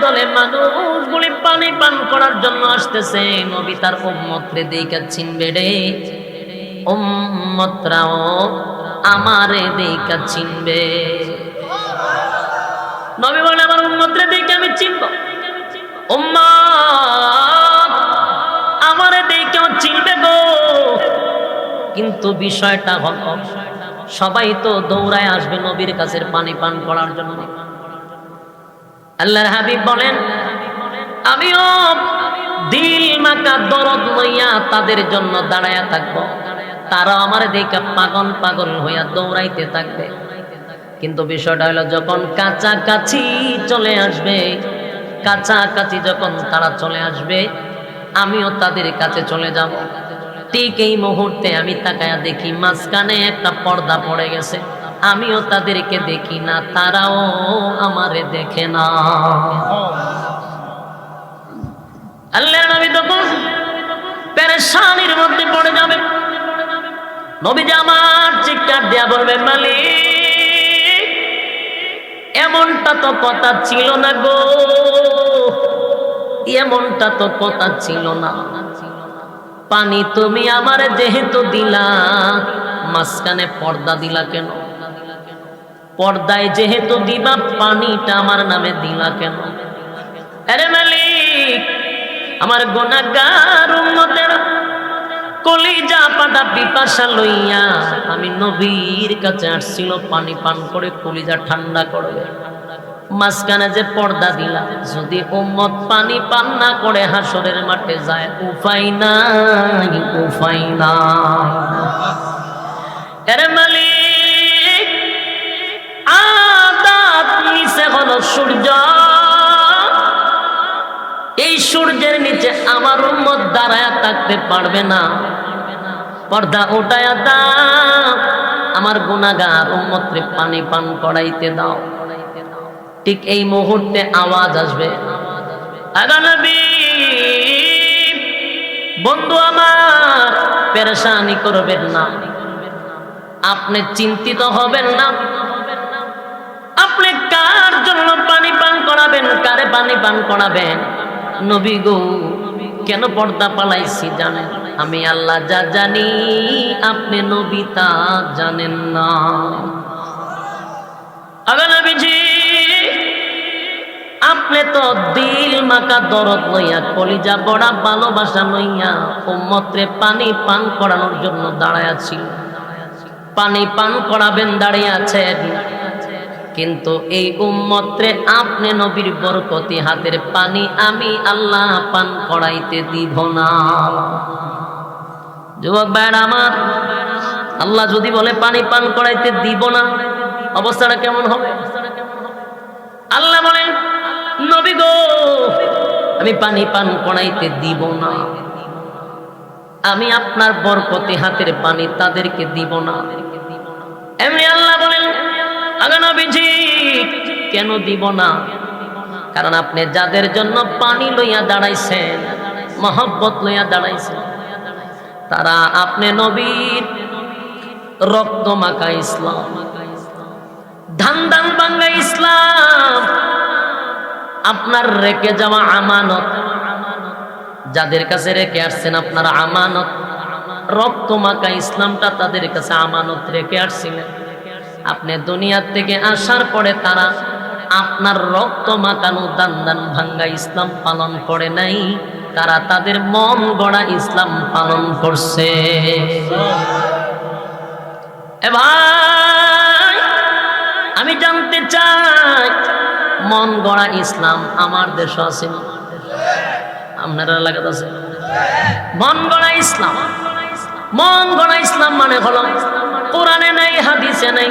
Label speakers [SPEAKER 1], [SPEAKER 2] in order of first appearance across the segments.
[SPEAKER 1] দলে মানুষগুলি পানি পান করার জন্য আসতেছে। নবী তার উম্মতরে দেখা চিনবে রে। উম্মতরাও আমারে দেখা চিনবে। নবী বলে আমার উম্মতরে দেখে আমি চিনব। উম্মত, আমারে দেখে চিনবে গো। কিন্তু বিষয়টা হল, সবাই তো দৌড়ায় আসবে নবীর কাছের পানি পান করার জন্য। আল্লাহর হাবিব বলেন, আমিও দিল মাকা দরদ লইয়া তাদের জন্য দাঁড়ায়া থাকব। তারা আমার দেখে পাগল পাগল হইয়া দৌড়াইতে থাকবে। কিন্তু বিষয়টা হলো, যখন কাছাকাছি চলে আসবে, কাছাকাছি যখন তারা চলে আসবে, আমিও তাদের কাছে চলে যাব। ঠিক এই মুহূর্তে আমি তাকায়া দেখি মাঝখানে একটা পর্দা পড়ে গেছে। আমিও তাদেরকে দেখি না, তারাও আমারে দেখে না। আল্লাহ নবী তখন পেরেশানির মধ্যে পড়ে যাবে, নবী আমার চিৎকার দেয়া বলবে এমনটা তো কথা ছিল না গো, এমনটা তো কথা ছিল না। পানি তুমি আমার যেহেতু দিলা, মাঝখানে পর্দা দিলা কেন? পর্দায় যেহেতু দিবা, পানিটা আমার নামে দিলা কেন? আরে মালিক, আমার গোনাগার উম্মতের কলিজা পাটা পিপাসা লইয়া আমি নবীর কাছে আসছিল, পানি পান করে কলিজা ঠান্ডা করবে মাঝখানে যে পর্দা দিলা, যদি উম্মত পানি পান না করে, হাসরের মাঠে যায় উপাই নাই উপাই না আরে মালিক নিচে হলো সূর্য। এই সূর্যের নিচে আমার উম্মত দাঁড়ায় থাকতে পারবে না। পর্দা ওটায়া আমার গুনাগার উম্মতরে পানি পান করাইতে দাও। ঠিক এই মুহূর্তে আওয়াজ আসবে। বন্ধু আমার, পেরেশানি করবেন না। আপনি চিন্তিত হবেন না। আপনি কার জন্য পানি পান করাবেন? কারে পানি পান করাবেন? নবী গো, কেন পর্দা পালাইছি জানেন? আমি আল্লাহ যা জানি, আপনি নবী তা জানেন না। আপনি তো দিল মাকা দরদ লইয়া, কলিজা বড়া ভালোবাসা লইয়া উম্মত্রে পানি পান করানোর জন্য দাঁড়ায় আছি পানি পান করাবেন, দাঁড়িয়ে আছেন। কিন্তু এই উম্মত্রে আপনি নবীর বরকতি হাতের পানি আমি আল্লাহ পান করাইতে দিব না। যুবক ভাইয়ের আমার, আল্লাহ যদি বলে পানি পান করাইতে দিব না, অবস্থাটা কেমন হবে? আল্লাহ বলেন, নবী গো, আমি পানি পান করাইতে দিব না। আমি আপনার বরকতি হাতের পানি তাদেরকে দিব না। কেন দিব না? কারণ আপনি যাদের জন্য পানি লইয়া দাঁড়াইছেন, মহব্বত লইয়া দাঁড়াইছেন, তারা আপনি নবীর রক্ত মাখা ইসলাম ধান ধান বাঙ্গা ইসলাম, আপনার রেখে যাওয়া আমানত। যাদের কাছে রেখে আসছেন আপনার আমানত। রক্ত মাখা ইসলামটা তাদের কাছে আমানত রেখে আসছিলেন। আপনি দুনিয়ার থেকে আসার পরে তারা আপনার রক্ত মাখানো দান দান ভাঙ্গা ইসলাম পালন করে নাই, তারা তাদের মন গড়া ইসলাম পালন করছে। এ ভাই আমি জানতে চাই, মন গড়া ইসলাম আমার দেশ আছে আপনার এলাকাত আছে? মন গড়া ইসলাম। মন গড়া ইসলাম মানে হলো কোরআনে নাই, হাদিসে নাই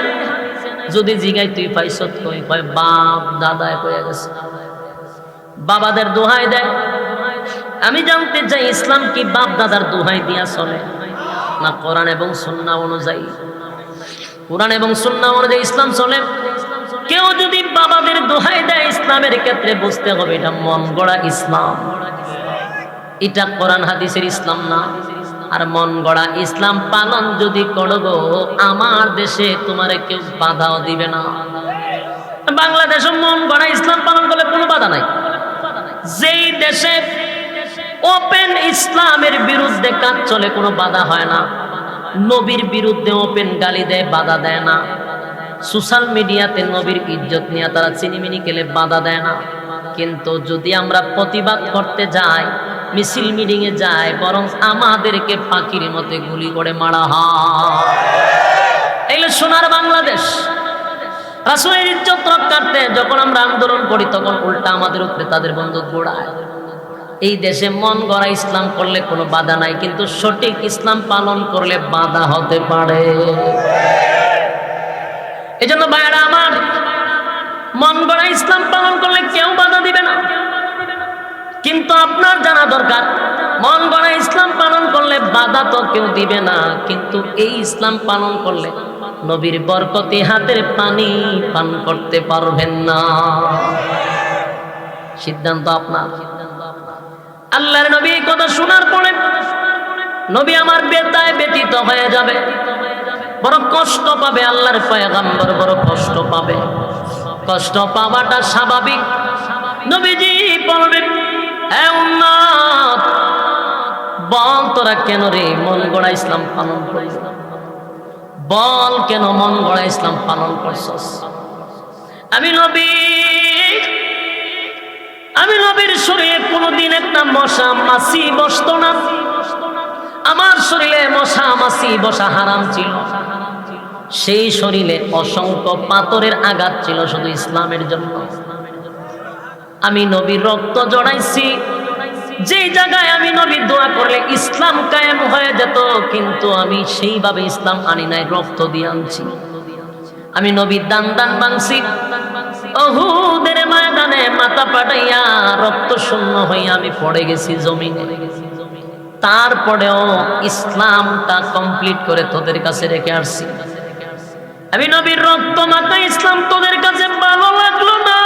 [SPEAKER 1] যদি জিগাই তুই পাইছত কই? কয়, বাপ দাদায় কয়ে গেছে। বাবাদের দোহাই দেয়। আমি জানতে চাই, ইসলাম কি বাপ, দাদার দোহাই দিয়া চলে? না কোরআন এবং সুন্না অনুযায়ী? কোরআন এবং সুন্না অনুযায়ী ইসলাম চলে? কেউ যদি বাবাদের দোহাই দেয়, ইসলামের ক্ষেত্রে বুঝতে হবে এটা মন গড়া ইসলাম। এটা কোরআন, হাদিসের ইসলাম না। আর মন গড়া ইসলাম পালন যদি করব, আমার দেশে তোমার কেউ বাধাও দিবে না। বাংলাদেশে মন গড়া ইসলাম পালন করলে কোনো বাধা নাই। যেই দেশে ওপেন ইসলামের বিরুদ্ধে কাজ চলে, কোনো বাধা হয় না। নবীর বিরুদ্ধে ওপেন গালি দেয়, বাধা দেয় না। সোশ্যাল মিডিয়াতে নবীর ইজ্জত নিয়ে তারা চিনিমিনি খেলে বাধা দেয় না। কিন্তু যদি আমরা প্রতিবাদ করতে যাই মিছিল মিটিং এ যাই বরং আমাদেরকে পাখির মতে গুলি করে মারা হয়। এগুলো সোনার বাংলাদেশ। রাসুলের ইজ্জত রক্ষার্থে যখন আমরা আন্দোলন করি, তখন উল্টা আমাদের উপরে তাদের বন্দুক গোড়ায়। এই দেশে মন গড়া ইসলাম করলে কোনো বাধা নাই, কিন্তু সঠিক ইসলাম পালন করলে বাধা হতে পারে। এই জন্য ভাইয়ারা আমার, মন গড়া ইসলাম পালন করলে কেউ বাধা দিবে না। কিন্তু আপনার জানা দরকার। মন গড়া ইসলাম পালন করলে বাধা তো কেউ দিবে না। কিন্তু এই ইসলাম পালন করলে নবীর বরকতি হাতের পানি পান করতে পারবেন না। সিদ্ধান্ত আপনার। আল্লাহর নবী কথা শোনার পরে নবী আমার বেতায় ব্যতীত হয়ে যাবে। বড় কষ্ট পাবে আল্লাহর পয়গাম্বর বড় কষ্ট পাবে। কষ্ট পাওয়াটা স্বাভাবিক। নবীজি বলবেন "হে উম্মত, বল তোরা কেন রে মন গড়া ইসলাম পালন করিস বল কেন মন গড়া ইসলাম পালন করছস? আমি নবী আমি নবীর শরীরে কোনোদিন একটা মশা মাছি বসতো না। আমার শরীরে মশা মাছি বসা হারাম ছিল। সেই শরীরে অসংখ্য পাথরের আঘাত ছিল শুধু ইসলামের জন্য। আমি নবীর রক্ত জড়াইছি। যে জায়গায় আমি নবীর দোয়া করলে ইসলাম কায়েম হয়ে যেত, কিন্তু আমি সেইভাবে ইসলাম আনি নাই, রক্ত দিয়ে আনছি। আমি নবীর দান দান বাংছি অহুদের ময়দানে মাথা পাঠাইয়া রক্ত শূন্য হইয়া আমি পড়ে গেছি জমিনে। তারপরেও ইসলামটা কমপ্লিট করে তোদের কাছে রেখে আসছি। আমি নবীর রক্ত মাথা ইসলাম তোদের কাছে ভালো লাগল না।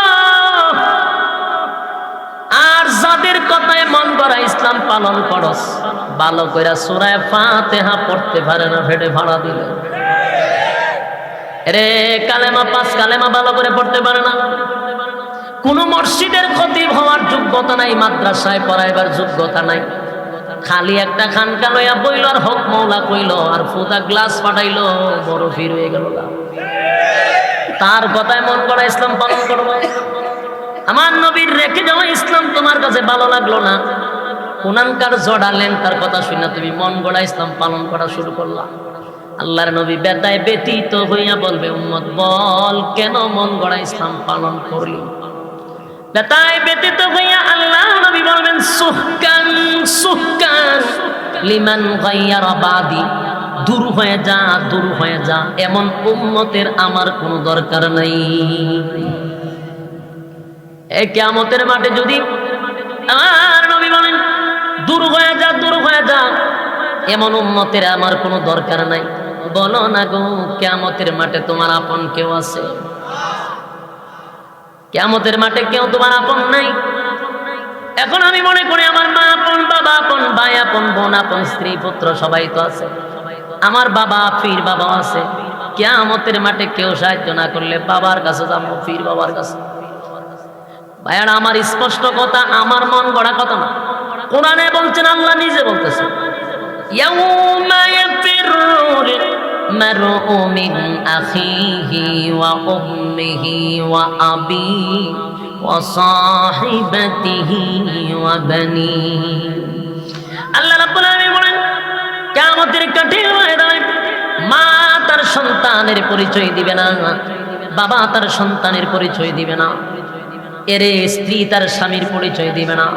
[SPEAKER 1] আর যাদের কথায় মন করা ইসলাম পালন করস, ভালো কইরা সুরায় ফাতেহা পড়তে পারে না ফেটে ভাড়া দিলে। রে কালেমা পাঁচ কালেমা ভালো করে পড়তে পারে না। কোন মসজিদের ক্ষতি হওয়ার যোগ্যতা নাই, মাদ্রাসায় পড়াইবার যোগ্যতা নাই। খালি একটা খানকা লইয়া বইল আর হক মৌলা কইল, আর ফুটা গ্লাস পাঠাইলো বড় ফির হয়ে গেল তার কথায় মন করা ইসলাম পালন করব। আমার নবীর রেখে যাওয়া ইসলাম তোমার কাছে ভালো লাগল না। কোনানকার জড়ালেন, তার কথা শুনে তুমি মন গড়া ইসলাম পালন করা শুরু করলাম আল্লাহর নবী বেতায় ব্যতীত হইয়া বলবে, উম্মত, বল কেন মন গড়া ইসলাম পালন করলি? বেতায় ব্যতীত হইয়া আল্লাহ নবী বলবেন, সুহকান সুহকান, লিমান গাইয়ার বাদি দূর হয়ে যা, দূর হয়ে যা, এমন উম্মতের আমার কোনো দরকার নাই। এ কেয়ামতের মাঠে যদি দূর হয়ে যা, দূর হয়ে যা। এমন উম্মতের আমার কোনো দরকার নাই। বলো না গো, কেয়ামতের মাঠে তোমার আপন কেউ আছে? কেয়ামতের মাঠে কেউ তোমার আপন নাই? এখন আমি মনে করি আমার মা আপন, বাবা আপন, ভাই আপন, বোন আপন, স্ত্রী, পুত্র সবাই তো আছে। আমার বাবা ফির বাবা আছে। কেয়ামতের মাঠে কেউ সাহায্য না করলে বাবার কাছে যাব ফির বাবার কাছে। ভাইয়ারা, আমার স্পষ্ট কথা, আমার মন গড়া কথা না। কোরআনে বলছেন, আল্লাহ নিজে বলতেছে মা তার সন্তানের পরিচয় দিবে না, বাবা তার সন্তানের পরিচয় দিবে না। এরে স্ত্রী তার স্বামীর পরিচয় দিবে না,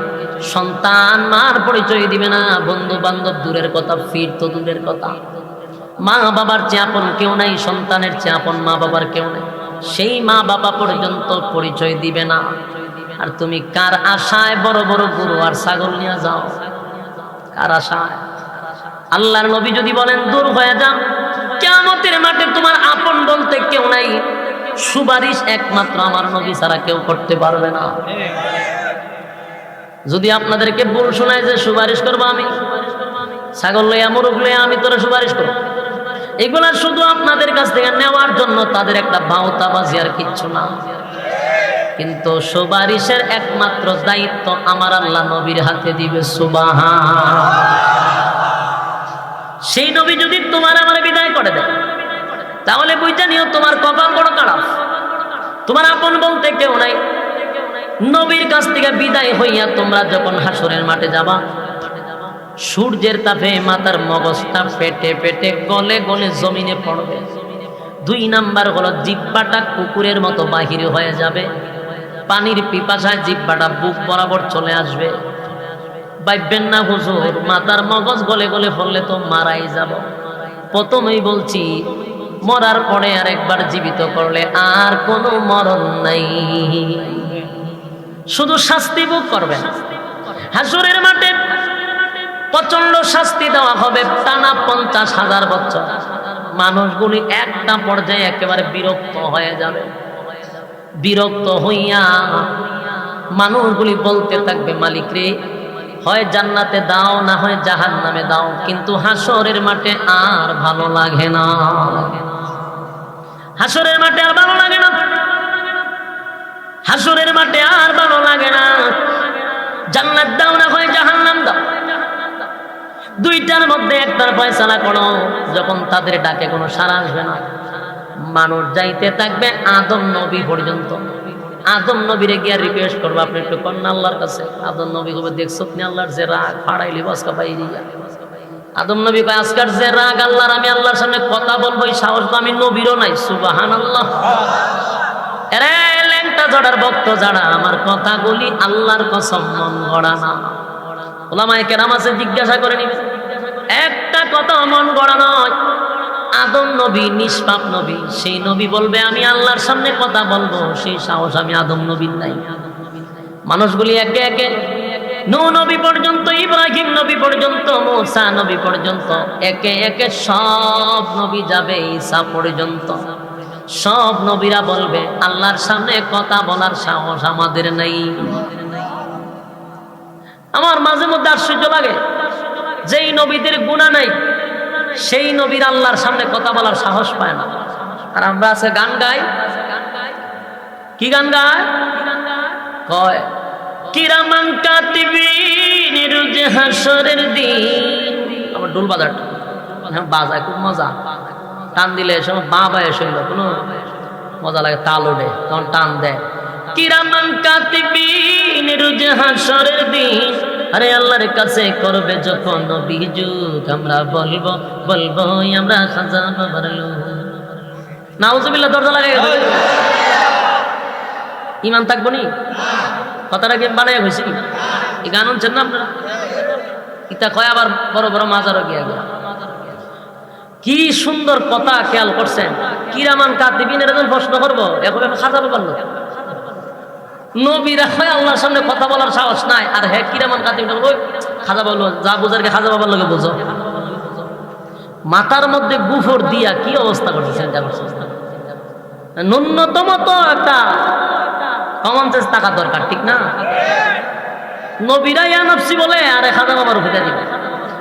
[SPEAKER 1] সন্তান মার পরিচয় দিবে না বন্ধু বান্ধব দূরের কথা, ফির তো দূরের কথা। মা বাবার চেয়াপন কেউ নাই, সন্তানের চেয়াপন মা বাবার কেউ নাই। সেই মা বাবা পর্যন্ত পরিচয় দিবে না। আর তুমি কার আশায় বড় বড় গরু আর ছাগল নিয়ে যাও? কার আশায়? আল্লাহর নবী যদি বলেন, দূর হয়ে যান কেমতের মাঠে তোমার আপন বলতে কেউ নাই। সুপারিশ একমাত্র আমার নবী ছাড়া কেউ করতে পারবে না। যদি আপনাদেরকে ভুল শোনায় যে সুপারিশ করব আমি, ছাগল লইয়া মুরুখ লইয়া আমি তোরা সুপারিশ করব। এগুলা শুধু আপনাদের কাছ থেকে নেওয়ার জন্য, তাদের একটা বাউতাবাজি আর কিচ্ছু না। কিন্তু সুপারিশের একমাত্র দায়িত্ব আমার আল্লাহ নবীর হাতে দিবে, সুবাহান। সেই নবী যদি তোমার আমার বিদায় করে দেয় তাহলে বুঝতে নিও তোমার কপাল বড় খারাপ। তোমার আপন বলতে কেউ নাই। নবীর কাছ থেকে বিদায় হইয়া তোমরা যখন হাসরের মাঠে যাবা, সূর্যের তাপে মাথার মগজটা পেটে পেটে গলে গলে জমিনে পড়বে। দুই নাম্বার হলো জিব্বাটা কুকুরের মতো বাহির হয়ে যাবে। পানির পিপাসায় জিব্বাটা বুক বরাবর চলে আসবে। বাইবেন না, হুজুর মাথার মগজ গলে গলে ফললে তো মারাই যাব। প্রথমেই বলছি মরার পরে আর একবার জীবিত করলে আর কোনো মরণ নাই। শুধু শাস্তি ভোগ করবেন। হাসুরের মাঠে প্রচণ্ড শাস্তি দেওয়া হবে টানা পঞ্চাশ হাজার বছর। মানুষগুলি একটা পর্যায়ে একেবারে বিরক্ত হয়ে যাবে। বিরক্ত হইয়া মানুষগুলি বলতে থাকবে, মালিক রে, হয় জান্নাতে দাও, না হয় জাহান নামে দাও, কিন্তু হাসরের মাঠে আর ভালো লাগে না। হাসরের মাঠে আর ভালো লাগে না। হাসরের মাঠে আর ভালো লাগে না। জান্নাত দাও না হয় জাহান্নাম দাও। দুইটার মধ্যে একটার ফয়সালা করো, যখন তাদের ডাকে কোনো সারা আসবে না। মানুষ যাইতে থাকবে আদম নবী পর্যন্ত। আদম নবীরে গিয়া রিকোয়েস্ট করব, আপনি একটু কন্যা আল্লাহর কাছে। আদম নবী কবে দেখছ তুমি আল্লাহর যে রাগ, ফাড়াইলি, বসকা পাই আদম নবী কয় আজকার যে রাগ আল্লাহর, আমি আল্লাহর সামনে কথা বলব, এই সাহস তো আমি নবীরও নাই সুবাহান আল্লাহ এরে, ল্যাংটা জড়ার ভক্ত যারা, আমার কথাগুলি আল্লাহর কসম মন গড়া না। ওলামায় কেরাম আছে, জিজ্ঞাসা করে নিবে। একটা কথা মন গড়া নয়, আদম নবী, নিষ্পাপ নবী, সেই নবী বলবে, আমি আল্লাহর সামনে কথা বলব, সেই সাহস আমি আদম নবীর নাই। মানুষগুলি একে একে নূ নবী পর্যন্ত, ইব্রাহিম নবী পর্যন্ত, মুসা নবী পর্যন্ত, একে একে সব নবী যাবে ঈসা পর্যন্ত। সব নবীরা বলবে, আল্লাহর সামনে কথা বলার সাহস আমাদের নেই। আমার মাঝে মধ্যে আশ্চর্য লাগে, যেই নবীদের গুণা নাই, সেই নবীর আল্লাহর সামনে কথা বলার সাহস পায় না। আর আমরা আছে গান গাই। কি গান গায়? কয়? কিরামান কাতিবিন রুজ হাসরের দিন। আমার ডুল বাজারটা হ্যাঁ বাজায়, খুব মজা। টান দিলে এসব বা বায়ে শুনলো কোনো মজা লাগে, তাল ওঠে, তখন টান দেয়। কিরামান কাতিবিন রুজ হাসরের দিন। আরে আল্লাহর কাছে করবে যখন অভিযোগ আমরা বলব বলব আমরা খাজা বাবার লোক। নাউজুবিল্লাহ, দরজা লাগাই ইমান থাকব নি? কথাটা কি বানাই হয়েছে কি এই গান শুনছেন না আপনারা? ইতা কয় আবার বড় বড় মাজারও গিয়া গিয়া কি সুন্দর কথা খেয়াল করছেন। কিরামান কাতিবিন এরকম প্রশ্ন করব, এখন খাজা বাবার লোক নবীরা হয় আল্লাহর সামনে কথা বলার সাহস নাই। আর হ্যাঁ কিরামান কাতিম ওই খাজা বলল যা বোঝারকে খাজা বাবার লোকে বোঝো। মাথার মধ্যে গুফর দিয়া কি অবস্থা করছে ন্যূনতম তো একটা সেন্স থাকা দরকার, ঠিক না? নবীরা বলে, আরে খাজা বাবার উপরে দিবে।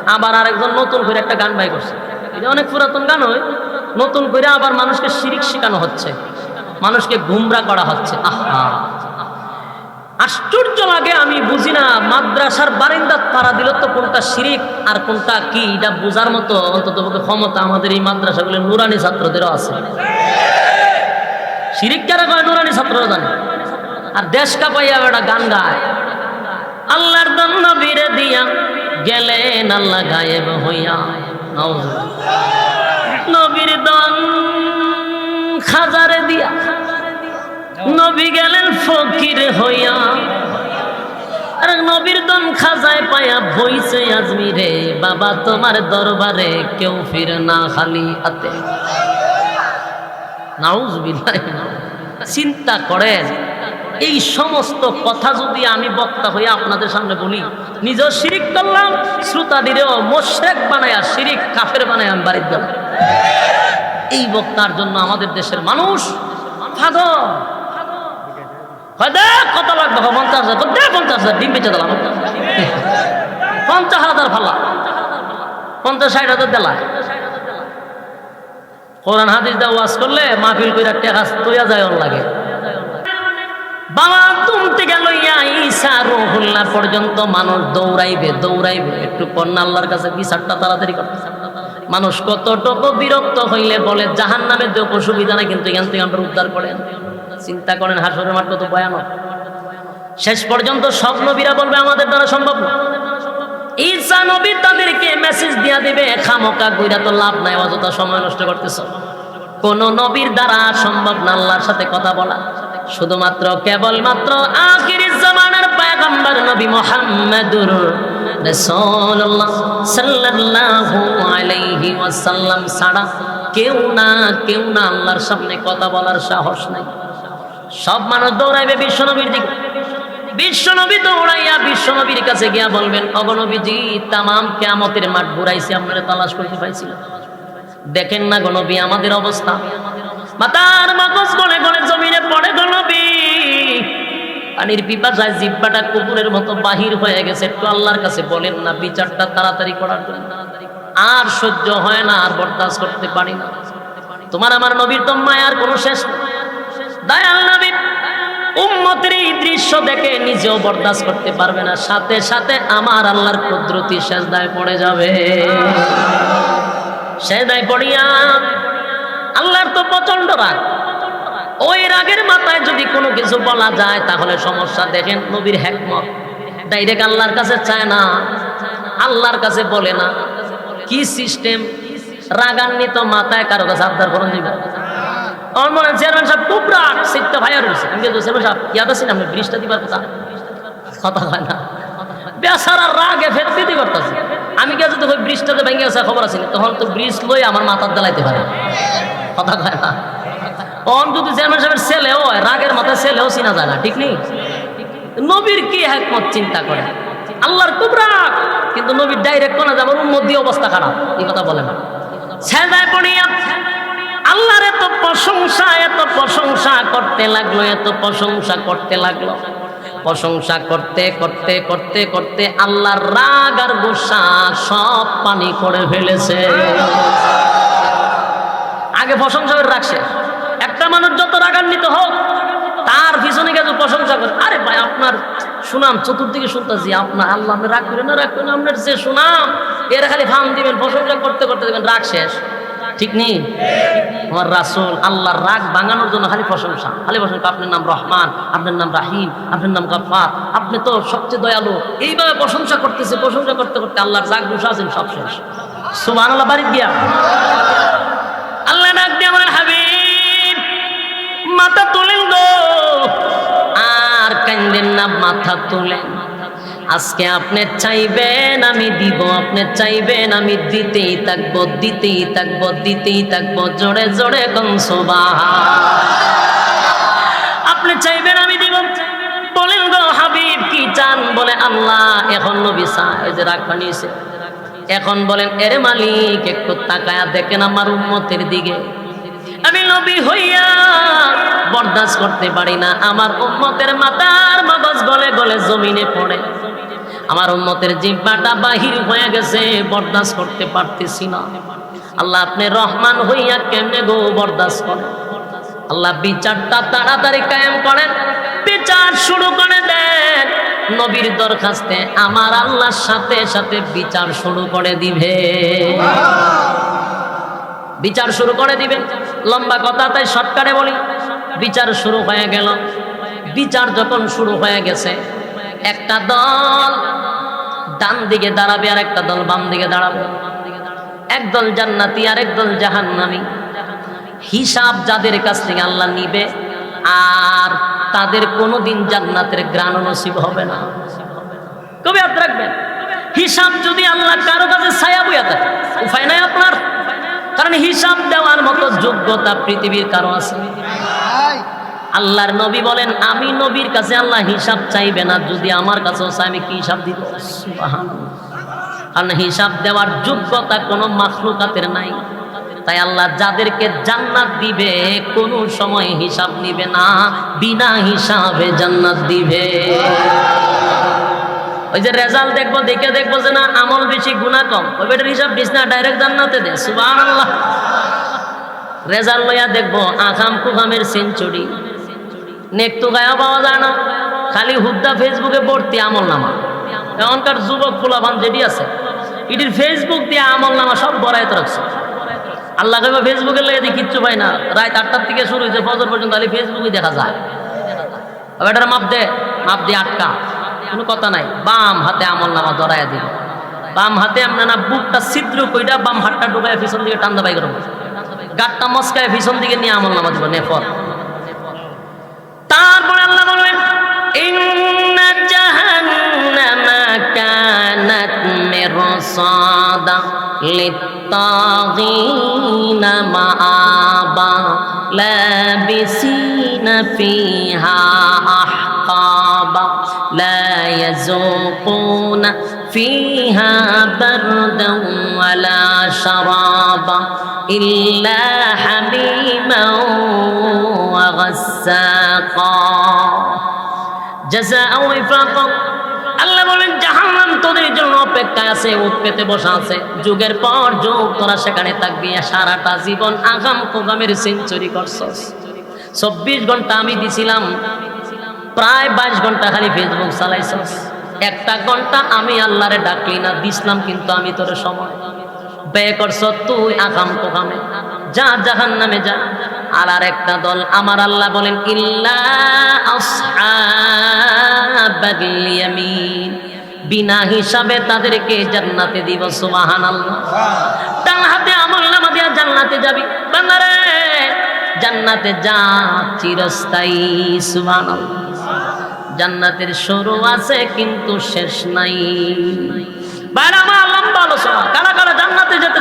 [SPEAKER 1] আবার আরেকজন নতুন করে একটা গান বাই করছে। এটা অনেক পুরাতন গান হয়। নতুন করে আবার মানুষকে শিরিক শেখানো হচ্ছে। মানুষকে করা হচ্ছে। আহা! আশ্চর্য লাগে, আমি বুঝি না, মাদ্রাসার বারিন্দার তারা দিল তো কোনটা শিরিক আর কোনটা কি, এটা বোঝার মতো অন্তত ক্ষমতা আমাদের এই মাদ্রাসাগুলো নুরানি ছাত্রদেরও আছে। শিরিক কারা কয় নুরানি ছাত্ররা জানে। আর দেশ কাপাইয়া বেটা গান গায়। আল্লাহর দন্ন বীরে দিয়া গেলেন আল্লাহ গায়েব হইয়া। নবীর দন খাজারে দিয়া নবী গেলেন ফকির হইয়া। আর নবীর দন খাজায় পায়া ভইছে আজমিরে, বাবা তোমার দরবারে কেউ ফির না খালি হাতে। নাউজ চিন্তা করেন। এই সমস্ত কথা যদি আমি বক্তা হয়ে আপনাদের সামনে বলি, নিজেও শিরিক করলাম শ্রোতাদিরেও মোশেক বানায়া শিরিক কাফের বানায় আমি বাড়ির গেলাম এই বক্তার জন্য আমাদের দেশের মানুষ পাগল কত লাগবে পঞ্চাশ হাজার দে পঞ্চাশ হাজার, ডিম বেচে দিলাম। পঞ্চাশ হাজার ফালা। পঞ্চাশ, ষাট হাজার দিলা কোরআন হাদিস দা ওয়াজ করলে মাহফিল কইরা টেকা তৈয়া যায় ওর লাগে। বাবা তুম থেকে লইয়া ঈসা রুহুল্লাহ পর্যন্ত মানুষ দৌড়াইবে দৌড়াইবে। একটু কন্যা আল্লাহর কাছে বিচারটা তাড়াতাড়ি করতে মানুষ কতটুকু বিরক্ত হইলে বলে জাহান নামে দেখ অসুবিধা নাই, কিন্তু এখান থেকে আমরা উদ্ধার করেন। চিন্তা করেন, হাসরের মাঠ কত ভয়ানক। শেষ পর্যন্ত সব নবীরা বলবে, আমাদের দ্বারা সম্ভব না। ঈসা নবী তাদেরকে মেসেজ দিয়া দিবে খামোকা গুইরা তো লাভ নাই, অযথা সময় নষ্ট করতেছ। কোন নবীর দ্বারা সম্ভব না, আল্লাহর সাথে কথা বলা। শুধুমাত্র কেবলমাত্র আখির জামানার পয়গম্বর নবী মুহাম্মদুর রাসূলুল্লাহ সাল্লাল্লাহু আলাইহি ওয়াসাল্লাম ছাড়া কেউ না কেউ না আল্লাহর সামনে কথা বলার সাহস নাই। সব মানুষ দৌড়াইবে বিশ্বনবীর দিকে। বিশ্বনবী দৌড়াইয়া বিশ্বনবীর কাছে গিয়া বলবেন অগনবীজি তামাম কেয়ামতের মাঠ ঘুরাইছি, আপনারা তালাশ করতে পাইছিল দেখেন না গণবী আমাদের অবস্থা। মাতার মগজ গলে গলে জমিনে পড়ে গণবী পানির পিপাসায় জিব্বাটা কুকুরের মতো বাহির হয়ে গেছে। একটু আল্লাহর কাছে বলেন না, বিচারটা তাড়াতাড়ি করার জন্য। আর সহ্য হয় না, আর বরদাস্ত করতে পারি না। তোমার আমার নবীর তো মায়ার কোনো শেষ। দয়াল নবী, উম্মতের এই দৃশ্য দেখে নিজেও বরদাস্ত করতে পারবে না। সাথে সাথে আমার আল্লাহর কুদরতি সেজদায় পড়ে যাবে। সেজদায় পড়িয়া আল্লাহর তো প্রচণ্ড রাগ। ওই রাগের মাথায় যদি কোনো কিছু বলা যায়, তাহলে সমস্যা দেখেন, নবীর হ্যাকমত ডাইরেক্ট আল্লাহর কাছে চায় না, আল্লাহর কাছে বলে না। কি সিস্টেম? রাগান্বিত মাথায় কারও কাছে আবদার করুন দিবে আমার আমি কিন্তু চেয়ারম্যান আপনি ব্রিজটা দিবার কথা। না। রাগে আমি ব্রিজটাতে ভেঙে খবর আছে তখন তো ব্রিজ লই আমার মাথার দেলাইতে পারে। কথা কয় না। অন যদি চেয়ারম্যান সাহেবের ছেলে হয়, রাগের মাথায় ছেলেও চিনা যায় না, ঠিক নেই? নবীর কি একমত চিন্তা করে? আল্লাহর খুব রাগ কিন্তু নবীর ডাইরেক্ট কোনা যাবার উন্মত দিয়ে অবস্থা খারাপ। এই কথা বলে না। ছেদায় পড়িয়া আল্লাহর এত প্রশংসা এত প্রশংসা করতে লাগল, এত প্রশংসা করতে লাগল। প্রশংসা করতে করতে করতে করতে আল্লাহর রাগ আর গোসা সব পানি করে ফেলেছে। আগে প্রশংসা করে রাখছে। একটা মানুষ যত রাগান্বিত হোক, তার পিছনে গেছে প্রশংসা করে, আরে ভাই আপনার সুনাম, চতুর্দিকে শুনতেছি, আপনার আল্লাহ আপনি রাগ করেন না, রাগ করেন আপনার যে সুনাম, এরা খালি ফান দিবেন, প্রশংসা করতে করতে দেবেন, রাগ শেষ। ঠিক নেই আমার রাসুল, আল্লাহর রাগ ভাঙানোর জন্য খালি প্রশংসা। খালি প্রশংসা আপনার নাম রহমান, আপনার নাম রাহিম, আপনার নাম গাফার আপনি তো সবচেয়ে দয়ালু। এইভাবে প্রশংসা করতেছে, প্রশংসা করতে করতে আল্লাহর রাগ বসে আছেন, সব শেষ। সুবাহ আল্লাহ বাড়ি দিয়া হাবিব, মাথা তোলেন গো। আর কান্দেন না, মাথা তোলেন। আজকে আপনি চাইবেন, আমি দিব। আপনি চাইবেন, আমি দিতেই থাকব দিতেই থাকব দিতেই থাকব, জোরে জোরে কংসবা আপনি চাইবেন, আমি দিব। বলেন গো, হাবিব, কি চান? বলে আল্লাহ, এখন নবী যে রাখা নিয়েছে এখন বলেন, এর মালিক, একটু তাকায়া দেখেন আমার উম্মতের দিকে। আমি নবী হইয়া বরদাস্ত করতে পারি না। আমার উম্মতের মাথার মগজ গলে গলে জমিনে পড়ে। আমার উম্মতের জিব্বাটা বাহির হয়ে গেছে, বরদাস্ত করতে পারতেছি না। আল্লাহ আপনি রহমান হইয়া কেমনে গো বরদাস্ত করেন? আল্লাহ বিচারটা তাড়াতাড়ি কায়েম করেন, বিচার শুরু করে দেন। নবীর দরখাস্তে আমার আল্লাহর সাথে সাথে বিচার শুরু করে দিবে। বিচার শুরু করে দিবেন লম্বা কথা, তাই শর্টকাটে বলি। বিচার শুরু হয়ে গেল। বিচার যখন শুরু হয়ে গেছে, একটা দল ডান দিকে দাঁড়াবে আর একটা দল বাম দিকে দাঁড়াবে। একদল জান্নাতি আর একদল জাহান্নামী। হিসাব যাদের কাছ থেকে আল্লাহ নিবে আর তাদের কোনোদিন জান্নাতের গ্রাণ নসিব হবে না। কবে হাত রাখবেন। হিসাব যদি আল্লাহ কারও কাছে ছায়া বইয়া থাকে উপায় নাই আপনার। কারণ হিসাব দেওয়ার মতো যোগ্যতা পৃথিবীর কারও আছে। আল্লাহর নবী বলেন, আমি নবীর কাছে আল্লাহ হিসাব চাইবে না, যদি আমার কাছেও আমি কি হিসাব দিব। কারণ হিসাব দেওয়ার যোগ্যতা কোনো মাখলুকাতের নাই। তাই আল্লাহ যাদেরকে জান্নাত দিবে, কোনো সময় হিসাব নিবে না, বিনা হিসাবে জান্নাত দিবে। ওই যে রেজাল্ট দেখব, দেখে দেখব যে না, আমল বেশি গুণা কম। ওই বেটার হিসাব দিস না ডাইরেক্ট জান্নাতে দে আল্লাহ রেজাল্ট লইয়া দেখব, আখাম কুখামের সেঞ্চুরি নেক তো গায়ে পাওয়া যায় না, খালি হুদ্দা ফেসবুকে ভর্তি আমল নামা। এখনকার যুবক ফুলাভান যেটি আছে, এটির ফেসবুক দিয়ে আমল নামা সব বড়াইত রাখছে। আল্লাহ কইবা ফেসবুকে লেগে দিয়ে কিচ্ছু পাই না। রাত আটটার থেকে শুরু হয়েছে ফজর পর্যন্ত খালি ফেসবুকে দেখা যায়। এটার মাপ দে, মাপ দিয়ে আটকা। কোনো কথা নাই। বাম হাতে আমল নামা ধরাইয়া দিল। বাম হাতে আমরা না বুকটা ছিদ্র কইটা বাম হাতটা ঢুকায় পিছন দিকে টান্দা বাই করব গাটটা মস্কায় পিছন দিকে নিয়ে আমল নামা দিব নেফর। তারপরে আল্লাহ বলবেন, ইন্না জাহান্নামা কানাত মিরসাদা লিত্তাগিনা মাআবা লাবিসিনা ফিহা আহকাবা লা ইয়াযুকুনা فيها بردا ولا شرابا إلا حميما وغساقا جزاء وفاقا আল্লাহ বলেন জাহান্নাম তোদের জন্য অপেক্ষা আছে উৎপেতে বসা আছে। যুগের পর যুগ, তোরা সেখানে থাকবি সারাটা জীবন আগাম কোগামের সেঞ্চুরি করছস। চব্বিশ ঘণ্টা আমি দিছিলাম, প্রায় বাইশ ঘণ্টা খালি ফেসবুক চালাইছস। একটা ঘণ্টা আমি আল্লাহরে ডাকলি না দিসলাম কিন্তু আমি তোর সময়। ব্যয় করছ তুই আগাম কোকামে যা জাহান নামে যা। আর আর একটা দল, আমার আল্লাহ বলেন, ইল্লা আসহাবাল ইয়ামিন। বিনা হিসাবে তাদেরকে জান্নাতে দিব, সুবহানাল্লাহ। ডান হাতে আমল নামা দিয়া জান্নাতে যাবি। বান্দারে জান্নাতে যা চিরস্থায়ী, সুবহানাল্লাহ। জান্নাতের শুরু আছে কিন্তু শেষ নাই। বাইরে আমার লম্বা আলোচনা। কারা কারা জান্নাতে যেতে